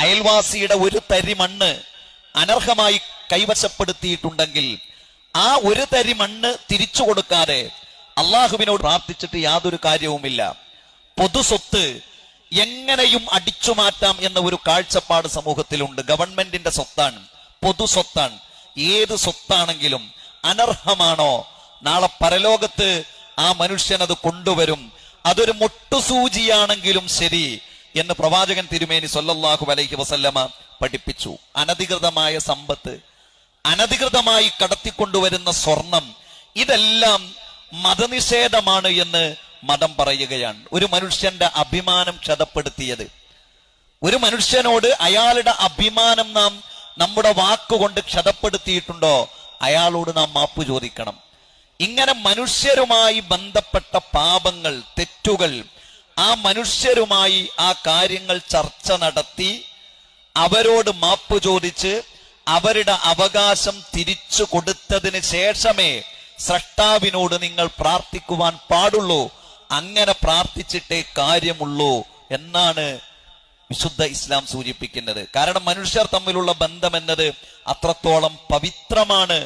അയൽവാസിയുടെ ഒരു തരി മണ്ണ് അനർഹമായി കൈവശപ്പെടുത്തിയിട്ടുണ്ടെങ്കിൽ ആ ഒരു തരി മണ്ണ് തിരിച്ചു കൊടുക്കാതെ അള്ളാഹുവിനോട് പ്രാർത്ഥിച്ചിട്ട് യാതൊരു കാര്യവുമില്ല. പൊതുസ്വത്ത് എങ്ങനെയും അടിച്ചു മാറ്റാം എന്ന ഒരു കാഴ്ചപ്പാട് സമൂഹത്തിലുണ്ട്. ഗവൺമെന്റിന്റെ സ്വത്താണ്. പൊതു സ്വത്താണ്. ഏത് സ്വത്താണെങ്കിലും അനർഹമാണോ? നാളെ പരലോകത്ത് ആ മനുഷ്യനത് കൊണ്ടുവരും. അതൊരു മുട്ടുസൂചിയാണെങ്കിലും ശരി. എന്ന് പ്രവാചകൻ തിരുമേനി സൊല്ലാഹു അലൈഹി വസല്ലമ പഠിപ്പിച്ചു. അനധികൃതമായ സമ്പത്ത് അനധികൃതമായി കടത്തിക്കൊണ്ടുവരുന്ന സ്വർണം ഇതെല്ലാം മതനിഷേധമാണ് എന്ന് മതം പറയുകയാണ്. ഒരു മനുഷ്യന്റെ അഭിമാനം ക്ഷതപ്പെടുത്തിയത്. ഒരു മനുഷ്യനോട് അയാളുടെ അഭിമാനം നാം നമ്മുടെ വാക്കുകൊണ്ട് ക്ഷതപ്പെടുത്തിയിട്ടുണ്ടോ? അയാളോട് നാം മാപ്പ് ചോദിക്കണം. ഇങ്ങനെ മനുഷ്യരുമായി ബന്ധപ്പെട്ട പാപങ്ങൾ തെറ്റുകൾ ആ മനുഷ്യരുമായി ആ കാര്യങ്ങൾ ചർച്ച നടത്തി അവരോട് മാപ്പ് ചോദിച്ച് അവരുടെ അവകാശം തിരിച്ചു കൊടുത്തതിന് ശേഷമേ സ്രഷ്ടാവിനോട് നിങ്ങൾ പ്രാർത്ഥിക്കുവാൻ പാടുള്ളൂ. അങ്ങനെ പ്രാർത്ഥിച്ചിട്ടേ കാര്യമുള്ളൂ എന്നാണ് വിശുദ്ധ ഇസ്ലാം സൂചിപ്പിക്കുന്നത്. കാരണം മനുഷ്യർ തമ്മിലുള്ള ബന്ധം എന്നത് അത്രത്തോളം പവിത്രമാണ്.